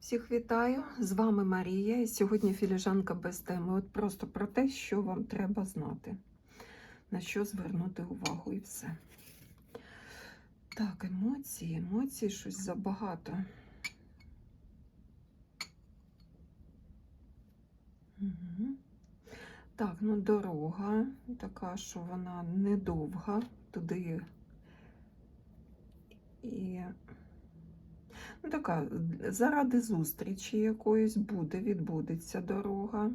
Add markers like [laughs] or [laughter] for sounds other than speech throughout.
Всіх вітаю! З вами Марія. І сьогодні філіжанка без теми. От просто про те, що вам треба знати, на що звернути увагу і все. Так, емоції, емоції, щось забагато. Угу. Так, ну дорога така, що вона недовга туди. І Ну, така, заради зустрічі якоїсь буде, відбудеться дорога.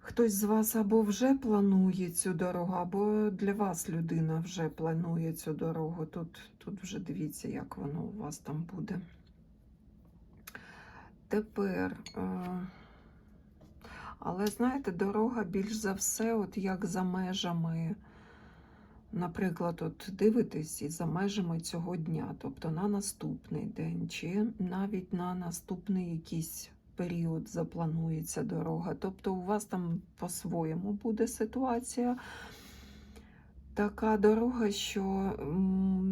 Хтось з вас або вже планує цю дорогу, або для вас людина вже планує цю дорогу. Тут, тут вже дивіться, як воно у вас там буде. Тепер, е, але знаєте, дорога більш за все, от як за межами. Наприклад, от дивитесь і за межами цього дня, тобто на наступний день, чи навіть на наступний якийсь період запланується дорога. Тобто у вас там по-своєму буде ситуація. Така дорога, що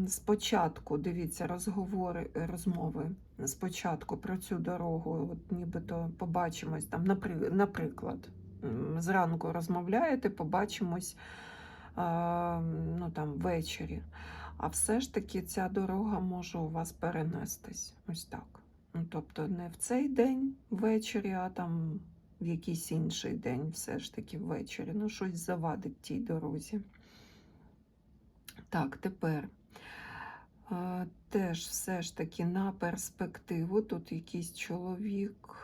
спочатку, дивіться, розговори, розмови спочатку про цю дорогу, от нібито побачимось там, наприклад, зранку розмовляєте, побачимось ну, там, ввечері. А все ж таки ця дорога може у вас перенестись. Ось так. Ну, тобто не в цей день ввечері, а там в якийсь інший день, все ж таки ввечері. Ну, щось завадить тій дорозі. Так, тепер. Теж все ж таки на перспективу. Тут якийсь чоловік,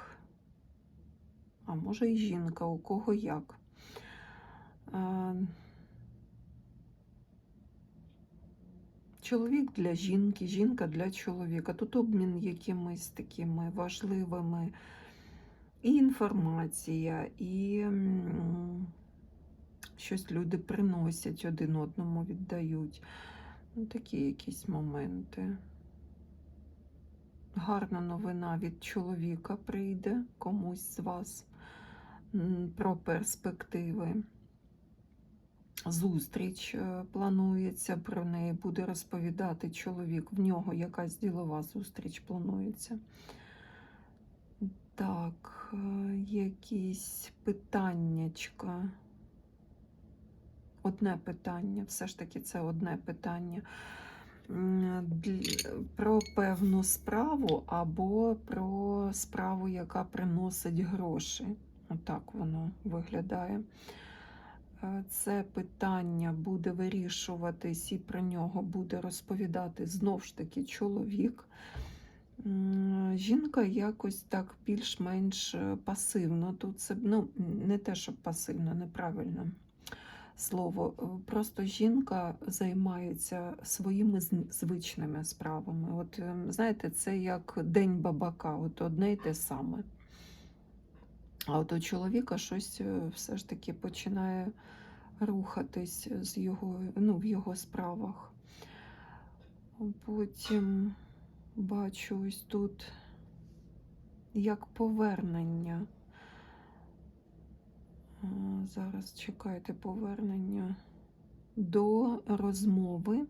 а може і жінка, у кого як. Чоловік для жінки, жінка для чоловіка. Тут обмін якимись такими важливими і інформація, і щось люди приносять один одному, віддають. Ну, такі якісь моменти. Гарна новина від чоловіка прийде комусь з вас про перспективи. Зустріч е, планується, про неї буде розповідати чоловік. В нього якась ділова зустріч планується. Так, е, якісь питаннячка. Одне питання, все ж таки це одне питання. Про певну справу або про справу, яка приносить гроші. Отак воно виглядає. Е, Це питання буде вирішуватись і про нього буде розповідати знов ж таки чоловік. Жінка якось так більш-менш е, пасивно. Тут це ну, не те, щоб пасивно, неправильно слово. Е, Просто жінка займається своїми звичними справами. От е, знаєте, це як день бабака, от одне й те саме. А от у чоловіка щось е, все ж таки починає рухатись з його, ну, в його справах. Потім бачу ось тут як повернення. Зараз чекайте повернення до розмови.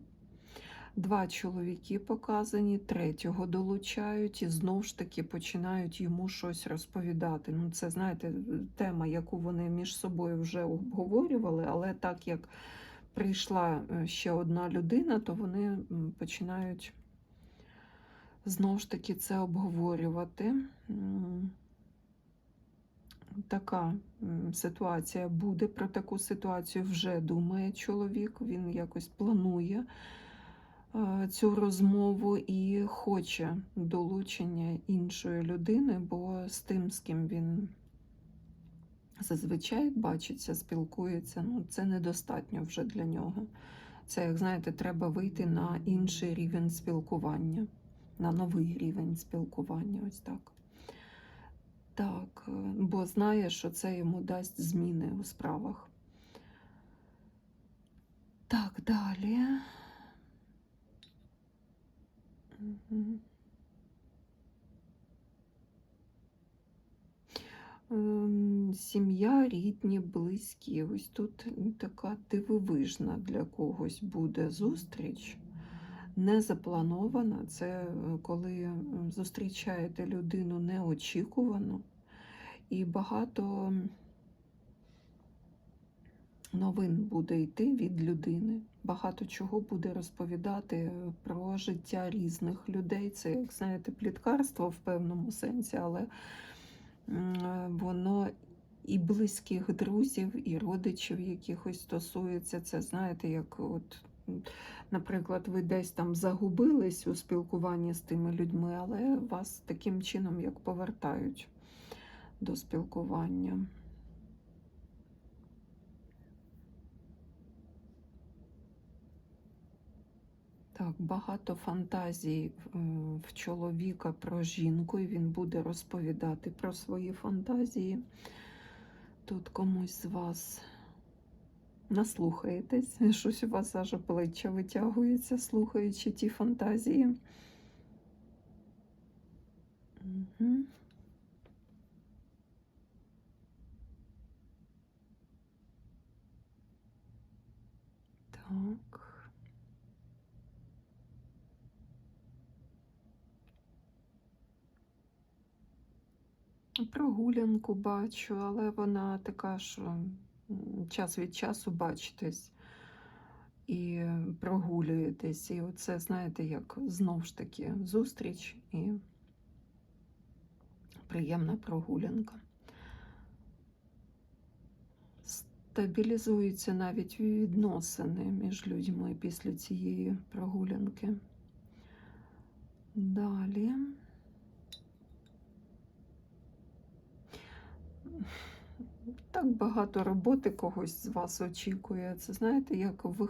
Два чоловіки показані, третього долучають і знов ж таки починають йому щось розповідати. Ну, це, знаєте, тема, яку вони між собою вже обговорювали, але так як прийшла е, ще одна людина, то вони починають знов ж таки це обговорювати. Така ситуація буде. Про таку ситуацію вже думає чоловік, він якось планує цю розмову і хоче долучення іншої людини, бо з тим, з ким він зазвичай бачиться, спілкується, ну, це недостатньо вже для нього. Це, як знаєте, треба вийти на інший рівень спілкування, на новий рівень спілкування. Ось так. Так, е, бо знає, що це йому дасть зміни у справах. Так, далі. Ем, Сім'я, рідні, близькі. Ось тут така дивовижна для когось буде зустріч. Не запланована, це е, коли зустрічаєте людину неочікувано, і багато новин буде йти від людини. Багато чого буде розповідати е, про життя різних людей. Це, як знаєте, пліткарство в певному сенсі, але е, воно і близьких друзів, і родичів якихось стосується. Це знаєте, як от. Наприклад, ви десь там загубились у спілкуванні з тими людьми, але вас таким чином як повертають до спілкування. Так, багато фантазій е, в чоловіка про жінку, і він буде розповідати про свої фантазії. Тут комусь з вас наслухаєтесь, [laughs] щось у вас аж плеча витягується, слухаючи ті фантазії. Угу. Так. Прогулянку бачу, але вона така, що час від часу бачитесь і прогулюєтесь. І оце, знаєте, як знов ж таки зустріч і приємна прогулянка. Стабілізуються навіть відносини між людьми після цієї прогулянки. Далі. Так багато роботи когось з вас очікує. Це знаєте, як ви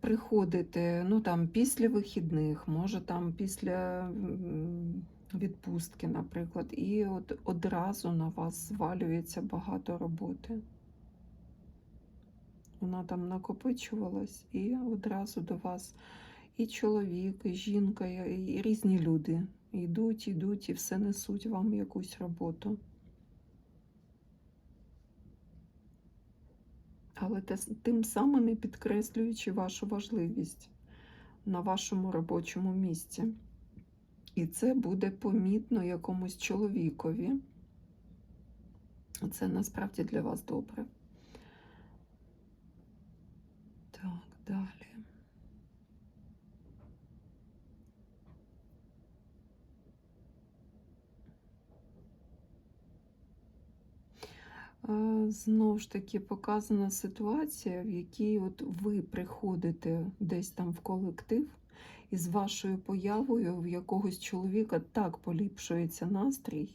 приходите ну, там, після вихідних, може там після відпустки, наприклад, і от одразу на вас звалюється багато роботи. Вона там накопичувалась, і одразу до вас і чоловік, і жінка, і різні люди йдуть, йдуть і все несуть вам якусь роботу. Але тим самим і підкреслюючи вашу важливість на вашому робочому місці. І це буде помітно якомусь чоловікові. Це насправді для вас добре. Так, далі. Знову ж таки показана ситуація, в якій от ви приходите десь там в колектив, і з вашою появою в якогось чоловіка так поліпшується настрій.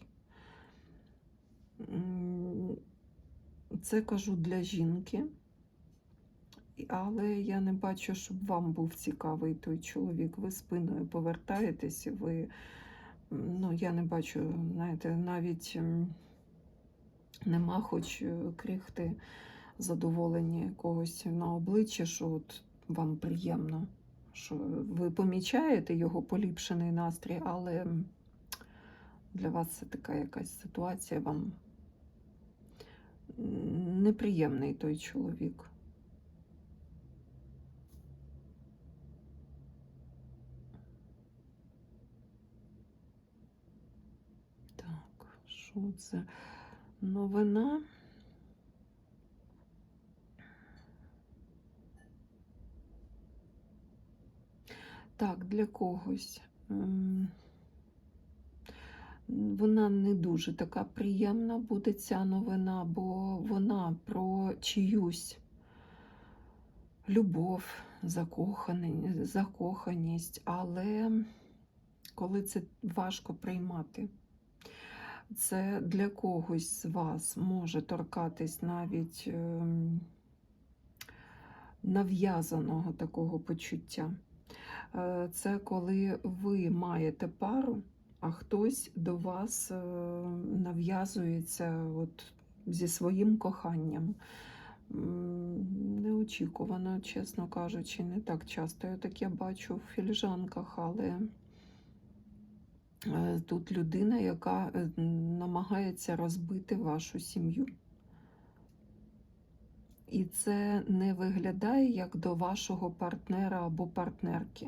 Це кажу для жінки, але я не бачу, щоб вам був цікавий той чоловік. Ви спиною повертаєтесь, ви, ну, я не бачу, знаєте, навіть. Нема хоч е, крихти задоволення якогось на обличчі, що от вам приємно, що ви помічаєте його поліпшений настрій, але для вас це така якась ситуація, вам неприємний той чоловік. Так, що це? Новина. Так, для когось. Вона не дуже така приємна буде ця новина, бо вона про чиюсь любов, закоханість, але коли це важко приймати. Це для когось з вас може торкатись навіть ем, нав'язаного такого почуття. Е, Це коли ви маєте пару, а хтось до вас е, нав'язується от зі своїм коханням. Неочікувано, чесно кажучи, не так часто я таке бачу в філіжанках, але Тут людина, яка е, намагається розбити вашу сім'ю. І це не виглядає як до вашого партнера або партнерки.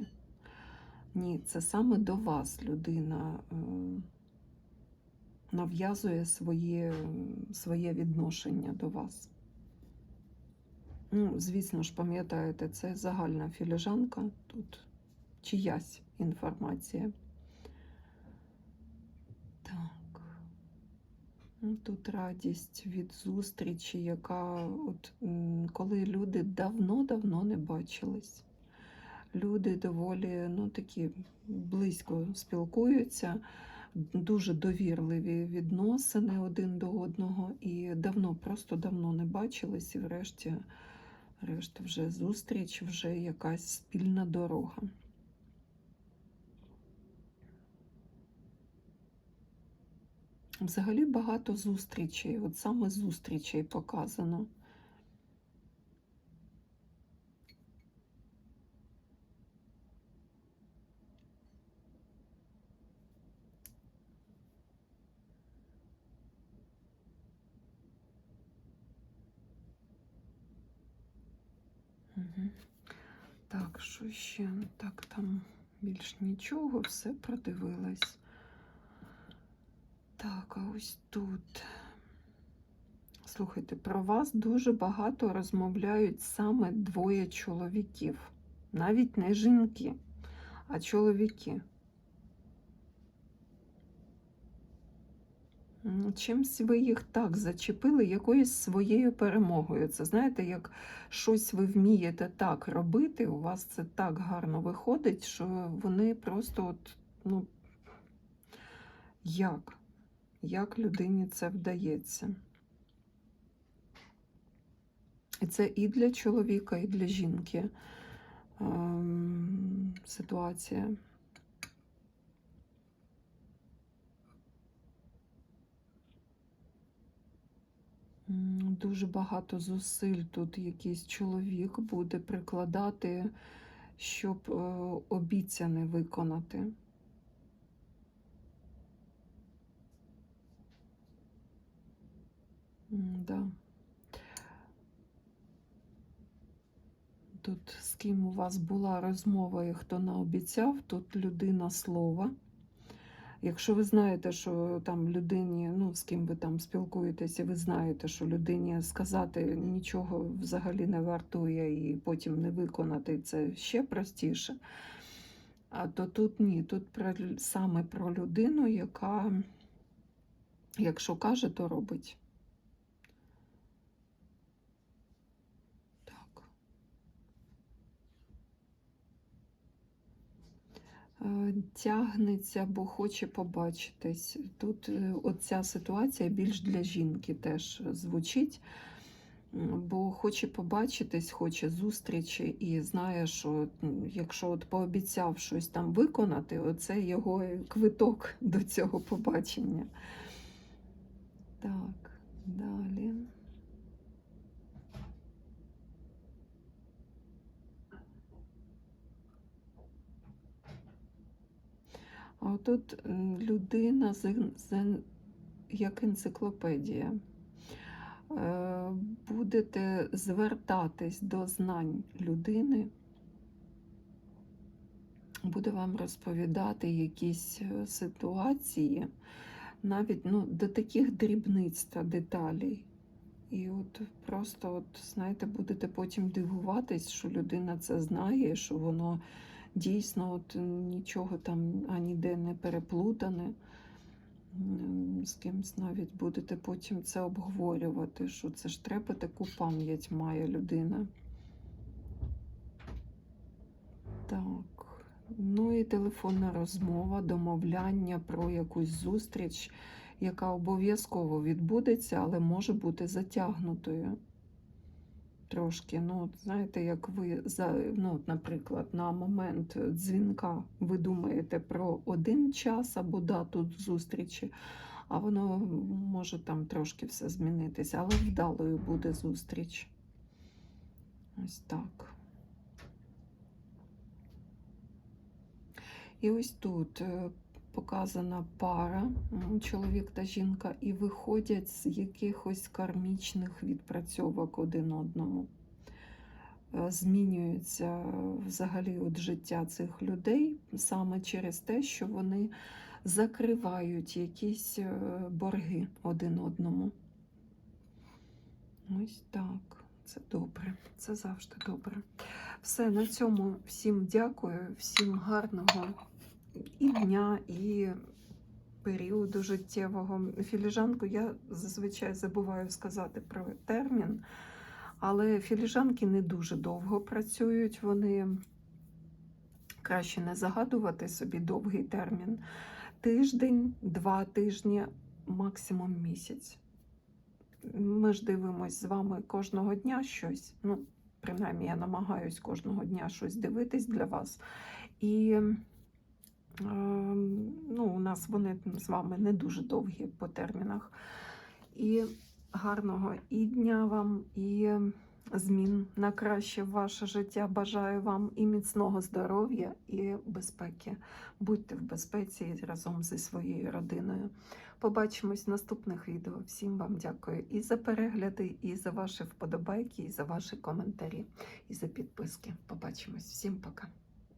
Ні, це саме до вас людина е, нав'язує своє, своє відношення до вас. Ну, звісно ж, пам'ятаєте, це загальна філіжанка, тут чиясь інформація. Так. Ну, Тут радість від зустрічі, яка от коли люди давно-давно не бачились. Люди доволі ну, такі близько спілкуються, дуже довірливі відносини один до одного, і давно, просто давно не бачились, і врешті, врешті вже зустріч, вже якась спільна дорога. Взагалі багато зустрічей, от саме зустрічей показано. Так, що ще? Так, там більш нічого, все продивилась. Так, а ось тут. Слухайте, про вас дуже багато розмовляють саме двоє чоловіків. Навіть не жінки, а чоловіки. Чимсь ви їх так зачепили, якоюсь своєю перемогою. Це знаєте, як щось ви вмієте так робити, у вас це так гарно виходить, що вони просто от, ну, як? Як людині це вдається? І це і для чоловіка, і для жінки ем, ситуація. Дуже багато зусиль тут якийсь чоловік буде прикладати, щоб е, обіцяне виконати. Да. Тут з ким у вас була розмова і хто наобіцяв, тут людина слова. Якщо ви знаєте, що там людині, ну з ким ви там спілкуєтеся, ви знаєте, що людині сказати нічого взагалі не вартує і потім не виконати це ще простіше. А то тут ні, тут про, саме про людину, яка, якщо каже, то робить. Так. Е, Тягнеться, бо хоче побачитись. Тут е, оця ситуація більш для жінки теж звучить, бо хоче побачитись, хоче зустрічі і знає, що якщо от пообіцяв щось там виконати, оце його квиток до цього побачення. Так, далі. А тут людина як енциклопедія. Е, Будете звертатись до знань людини, буде вам розповідати якісь е, ситуації, навіть ну, до таких дрібниць та деталей. І от просто, от, знаєте, будете потім дивуватись, що людина це знає, що воно дійсно от нічого там аніде не переплутане. З кимсь навіть будете потім це обговорювати, що це ж треба таку пам'ять має людина. Так. Ну і телефонна розмова, домовляння про якусь зустріч, яка обов'язково відбудеться, але може бути затягнутою. Трошки, ну, знаєте, як ви за, ну, наприклад, на момент дзвінка ви думаєте про один час або дату зустрічі, а воно може там трошки все змінитися, але вдалою буде зустріч. Ось так. І ось тут е, показана пара, чоловік та жінка, і виходять з якихось кармічних відпрацьовок один одному. Е, Змінюється взагалі от життя цих людей саме через те, що вони закривають якісь е, борги один одному. Ось так. Це добре. Це завжди добре. Все, на цьому всім дякую, всім гарного і дня, і періоду життєвого. Філіжанку я зазвичай забуваю сказати про термін, але філіжанки не дуже довго працюють. Вони краще не загадувати собі довгий термін. Тиждень, два тижні, максимум місяць. Ми ж дивимось з вами кожного дня щось. Ну, принаймні, я намагаюсь кожного дня щось дивитись для вас. І ну, у нас вони з вами не дуже довгі по термінах. І гарного і дня вам, і змін на краще в ваше життя. Бажаю вам і міцного здоров'я, і безпеки. Будьте в безпеці разом зі своєю родиною. Побачимось в наступних відео. Всім вам дякую і за перегляди, і за ваші вподобайки, і за ваші коментарі, і за підписки. Побачимось. Всім пока.